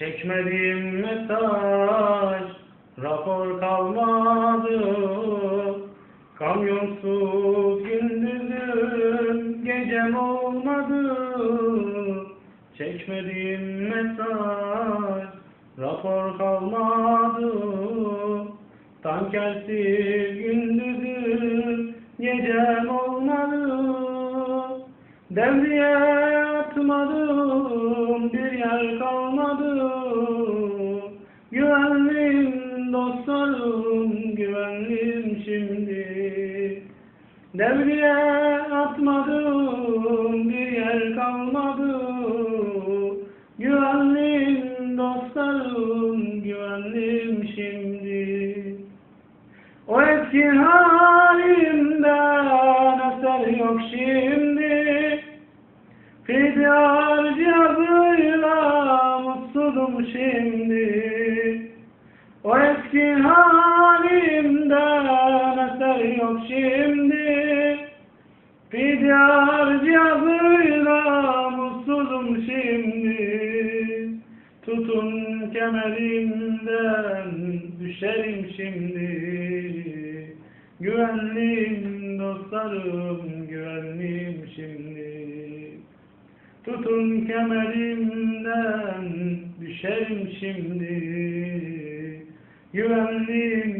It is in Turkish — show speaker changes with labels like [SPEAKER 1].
[SPEAKER 1] Çekmediğim mesaj, rapor kalmadı. Kamyonsuz gündüzüm, gecem olmadı. Çekmediğim mesaj, rapor kalmadı. Tankersiz gündüzüm, gecem olmadı. Devriye atmadım, bir yer Güvenlim dostlarım, güvenlim şimdi. Devriye atmadım, bir yer kalmadı. Güvenlim dostlarım, güvenlim şimdi. O eski halimden eser yok şimdi. Fidyar cihazıyla mutsuzum şimdi. O eski halimden eser yok şimdi. Fidyar cihazıyla mutsuzum şimdi. Tutun kemerimden düşerim şimdi. Güvenlim dostlarım, güvenlim şimdi. Tutun kemerimden düşerim şimdi. Güvenlim dostlarım,